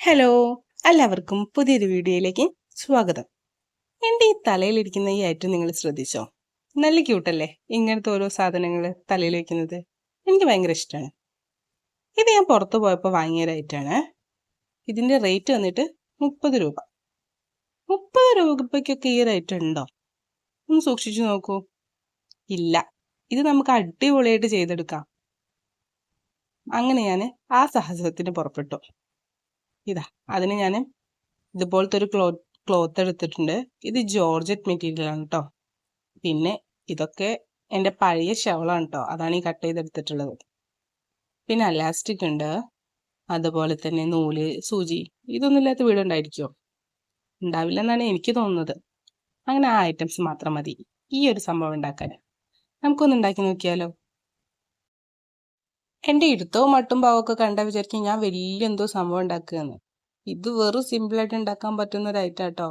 Hello എല്ലാവർക്കും പുതിയൊരു വീഡിയോയിലേക്ക് സ്വാഗതം. എന്റെ ഈ തലയിലിരിക്കുന്ന ഈ ഐറ്റം നിങ്ങൾ ശ്രദ്ധിച്ചോ? നല്ല ക്യൂട്ടല്ലേ ഇങ്ങനത്തെ ഓരോ സാധനങ്ങൾ തലയിൽ വയ്ക്കുന്നത് എനിക്ക് ഭയങ്കര ഇഷ്ടമാണ് ഇത് ഞാൻ പുറത്ത് പോയപ്പോൾ വാങ്ങിയ ഒരു ഐറ്റമാണ്. ഇതിന്റെ റേറ്റ് വന്നിട്ട് മുപ്പത് രൂപ. മുപ്പത് രൂപയ്ക്കൊക്കെ ഈ ഐറ്റം ഉണ്ടോ? ഒന്ന് സൂക്ഷിച്ചു നോക്കൂ. ഇല്ല ഇത് നമുക്ക് അടിപൊളിയായിട്ട് ചെയ്തെടുക്കാം. അങ്ങനെ ഞാൻ ആ സാഹസത്തിന് പുറപ്പെട്ടു. ഇതാ അതിന് ഞാൻ ഇതുപോലത്തെ ഒരു ക്ലോ ക്ലോത്ത് എടുത്തിട്ടുണ്ട്. ഇത് ജോർജറ്റ് മെറ്റീരിയലാണ് കേട്ടോ പിന്നെ ഇതൊക്കെ എന്റെ പഴയ ഷവളാണ് കേട്ടോ അതാണ് ഈ കട്ട് ചെയ്തെടുത്തിട്ടുള്ളത്. പിന്നെ അലാസ്റ്റിക് ഉണ്ട്. അതുപോലെ തന്നെ നൂൽ സൂചി. ഇതൊന്നും ഇല്ലാത്ത വീടുണ്ടായിരിക്കുമോ ഉണ്ടാവില്ലെന്നാണ് എനിക്ക് തോന്നുന്നത്. അങ്ങനെ ആ ഐറ്റംസ് മാത്രം മതി. ഈ ഒരു സംഭവം ഉണ്ടാക്കാൻ. നമുക്കൊന്ന് ഉണ്ടാക്കി നോക്കിയാലോ? എന്റെ ഇടുത്തവും മട്ടും പാവൊക്കെ കണ്ട വിചാരിക്കും ഞാൻ വലിയ എന്തോ സംഭവം ഉണ്ടാക്കുകയെന്ന് ഇത് വെറും സിമ്പിളായിട്ട് ഉണ്ടാക്കാൻ പറ്റുന്ന ഒരു ഐറ്റം കേട്ടോ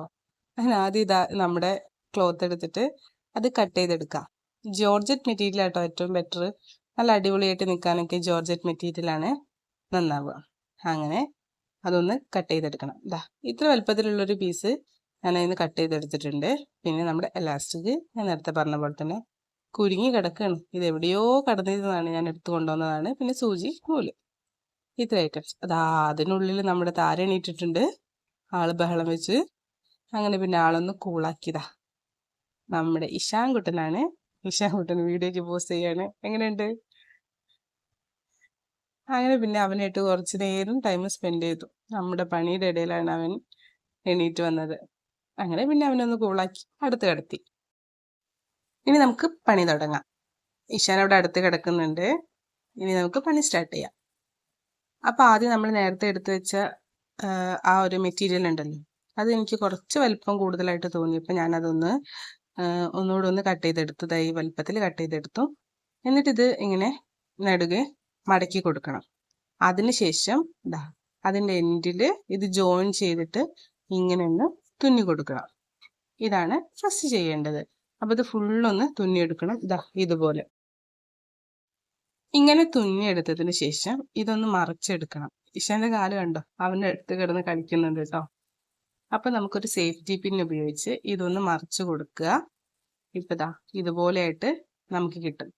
ഞാൻ ആദ്യം ഇതാ നമ്മുടെ ക്ലോത്ത് എടുത്തിട്ട് അത് കട്ട് ചെയ്തെടുക്കാം. ജോർജറ്റ് മെറ്റീരിയൽ ആട്ടോ ഏറ്റവും ബെറ്റർ നല്ല അടിപൊളിയായിട്ട് നിൽക്കാനൊക്കെ ജോർജറ്റ് മെറ്റീരിയലാണ് നന്നാവുക. അങ്ങനെ അതൊന്ന് കട്ട് ചെയ്തെടുക്കണം. ഇതാ ഇത്ര വലുപ്പത്തിലുള്ളൊരു പീസ് ഞാൻ കട്ട് ചെയ്തെടുത്തിട്ടുണ്ട്. പിന്നെ നമ്മുടെ എലാസ്റ്റിക് ഞാൻ നേരത്തെ പറഞ്ഞ പോലെ തന്നെ കുരുങ്ങി കിടക്കുകയാണ് ഇത് എവിടെയോ കടന്നിരുന്നതാണ്. ഞാൻ എടുത്തു കൊണ്ടുവന്നതാണ്. പിന്നെ സൂചി നൂൽ. ഇത്ര ഐറ്റംസ്. അതാ അതിനുള്ളിൽ നമ്മുടെ താര എണീറ്റിട്ടുണ്ട്. ആൾ ബഹളം വെച്ച്. അങ്ങനെ പിന്നെ ആളൊന്ന് കൂളാക്കിയതാ. നമ്മുടെ ഇഷാൻകുട്ടനാണ് ഇഷാൻകുട്ടൻ ഇഷാൻ കുട്ടൻ വീഡിയോക്ക് പോസ്റ്റ് ചെയ്യാണ്. എങ്ങനെയുണ്ട്? അങ്ങനെ പിന്നെ അവനായിട്ട് കുറച്ച് നേരം ടൈം സ്പെൻഡ് ചെയ്തു. നമ്മുടെ പണിയുടെ ഇടയിലാണ് അവൻ എണീറ്റ് വന്നത്. അങ്ങനെ പിന്നെ അവനൊന്ന് കൂളാക്കി. അടുത്ത് കിടത്തി. ഇനി നമുക്ക് പണി തുടങ്ങാം. ഇഷാൻ അവിടെ അടുത്ത് കിടക്കുന്നുണ്ട്. ഇനി നമുക്ക് പണി സ്റ്റാർട്ട് ചെയ്യാം. അപ്പോൾ ആദ്യം നമ്മൾ നേരത്തെ എടുത്തു വെച്ച ആ ഒരു മെറ്റീരിയൽ ഉണ്ടല്ലോ. അത് എനിക്ക് കുറച്ച് വലിപ്പം കൂടുതലായിട്ട് തോന്നി. തോന്നിയപ്പോൾ ഞാനതൊന്ന് ഒന്നുകൂടെ ഒന്ന് കട്ട് ചെയ്തെടുത്തു. തൈ വലിപ്പത്തിൽ കട്ട് ചെയ്തെടുത്തു. എന്നിട്ടിത് ഇങ്ങനെ നടുകെ മടക്കി കൊടുക്കണം. അതിനുശേഷം ഇതാ അതിന്റെ എൻഡിൽ ഇത് ജോയിൻ ചെയ്തിട്ട് ഇങ്ങനെ ഒന്ന് തുന്നി കൊടുക്കണം. ഇതാണ് ഫസ്റ്റ് ചെയ്യേണ്ടത്. അപ്പോൾ ഇത് ഫുള്ളൊന്ന് തുന്നിയെടുക്കണം. ഇതാ ഇതുപോലെ. ഇങ്ങനെ തുന്നിയെടുത്തതിന് ശേഷം ഇതൊന്ന് മറിച്ചെടുക്കണം. ഇഷാന്റെ കാൽ കണ്ടോ? അവന്റെ അടുത്ത് കിടന്ന് കളിക്കുന്നുണ്ട് കേട്ടോ. അപ്പൊ നമുക്കൊരു സേഫ്റ്റി പിൻ ഉപയോഗിച്ച് ഇതൊന്ന് മറിച്ച് കൊടുക്കുക. ഇപ്പൊ ഇതാ ഇതുപോലെയായിട്ട് നമുക്ക് കിട്ടും.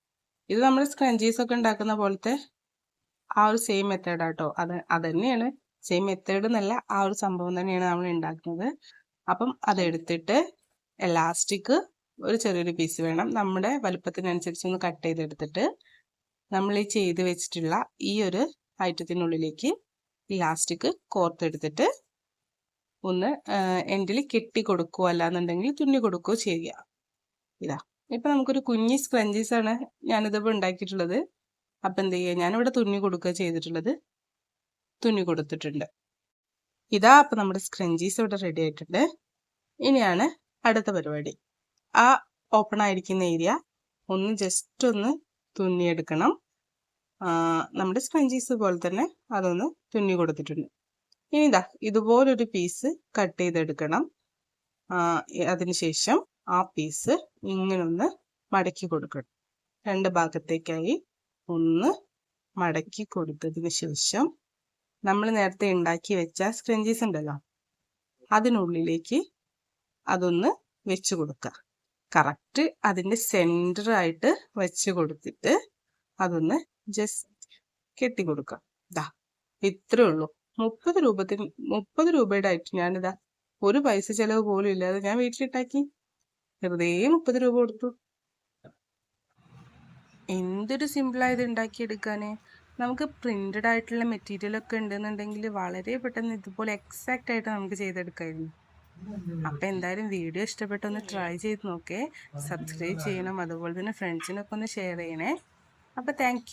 ഇത് നമ്മൾ സ്ക്രഞ്ചീസ് ഒക്കെ ഉണ്ടാക്കുന്ന പോലത്തെ ആ ഒരു സെയിം മെത്തേഡ് ആട്ടോ. അത് അത് തന്നെയാണ് സെയിം മെത്തേഡ് എന്നല്ല ആ ഒരു സംഭവം തന്നെയാണ് നമ്മൾ ഉണ്ടാക്കുന്നത്. അപ്പം അതെടുത്തിട്ട് എലാസ്റ്റിക് ഒരു ചെറിയൊരു പീസ് വേണം. നമ്മുടെ വലുപ്പത്തിനനുസരിച്ച് ഒന്ന് കട്ട് ചെയ്തെടുത്തിട്ട് നമ്മൾ ഈ ചെയ്ത് വെച്ചിട്ടുള്ള ഈ ഒരു ഐറ്റത്തിനുള്ളിലേക്ക് ഇലാസ്റ്റിക് കോർത്തെടുത്തിട്ട് ഒന്ന് എൻഡിൽ കെട്ടി കൊടുക്കുക. അല്ലാന്നുണ്ടെങ്കിൽ തുന്നി കൊടുക്കുക ചെയ്യുക. ഇതാ. ഇപ്പൊ നമുക്കൊരു കുഞ്ഞി സ്ക്രഞ്ചീസ് ആണ് ഞാനിതിപ്പോൾ ഉണ്ടാക്കിയിട്ടുള്ളത്. അപ്പം എന്ത് ചെയ്യുക? ഞാനിവിടെ തുന്നി കൊടുക്കുക ചെയ്തിട്ടുള്ളത്. തുന്നി കൊടുത്തിട്ടുണ്ട്. ഇതാ അപ്പം നമ്മുടെ സ്ക്രഞ്ചീസ് ഇവിടെ റെഡി ആയിട്ടുണ്ട്. ഇനിയാണ് അടുത്ത പരിപാടി. ആ ഓപ്പൺ ആയിരിക്കുന്ന ഏരിയ ഒന്ന് ജസ്റ്റ് ഒന്ന് തുന്നിയെടുക്കണം. നമ്മുടെ സ്പഞ്ചീസ് പോലെ തന്നെ അതൊന്ന് തുന്നി കൊടുത്തിട്ടുണ്ട്. ഇനി ഇതാ ഇതുപോലൊരു പീസ് കട്ട് ചെയ്തെടുക്കണം. അതിനുശേഷം ആ പീസ് ഇങ്ങനെ ഒന്ന് മടക്കി കൊടുക്കണം. രണ്ട് ഭാഗത്തേക്കായി ഒന്ന് മടക്കി കൊടുത്തതിന് ശേഷം നമ്മൾ നേരത്തെ ഉണ്ടാക്കി വെച്ച സ്ക്രഞ്ചീസ് ഉണ്ടല്ലോ അതിനുള്ളിലേക്ക് അതൊന്ന് വെച്ചു കൊടുക്കുക. കറക്റ്റ് അതിന്റെ സെന്ററായിട്ട് വെച്ച് കൊടുത്തിട്ട് അതൊന്ന് ജസ്റ്റ് കെട്ടി കൊടുക്കാം ഇതാ ഇത്രേ ഉള്ളൂ. മുപ്പത് രൂപത്തിന് മുപ്പത് രൂപയുടെ ആയിട്ട് ഞാനിതാ ഒരു പൈസ ചിലവ് പോലും ഇല്ലാതെ ഞാൻ വീട്ടിലിട്ടാക്കി. വെറുതെ മുപ്പത് രൂപ കൊടുത്തു. എന്തൊരു സിമ്പിളായത് ഉണ്ടാക്കിയെടുക്കാനേ. നമുക്ക് പ്രിന്റഡ് ആയിട്ടുള്ള മെറ്റീരിയലൊക്കെ ഉണ്ടെന്നുണ്ടെങ്കിൽ വളരെ പെട്ടെന്ന് ഇതുപോലെ എക്സാക്റ്റ് ആയിട്ട് നമുക്ക് ചെയ്തെടുക്കായിരുന്നു. അപ്പം എന്തായാലും വീഡിയോ ഇഷ്ടപ്പെട്ടൊന്ന് ട്രൈ ചെയ്ത് നോക്കേ. സബ്സ്ക്രൈബ് ചെയ്യണം. അതുപോലെ തന്നെ ഫ്രണ്ട്സിനൊക്കെ ഒന്ന് ഷെയർ ചെയ്യണേ. അപ്പോൾ താങ്ക്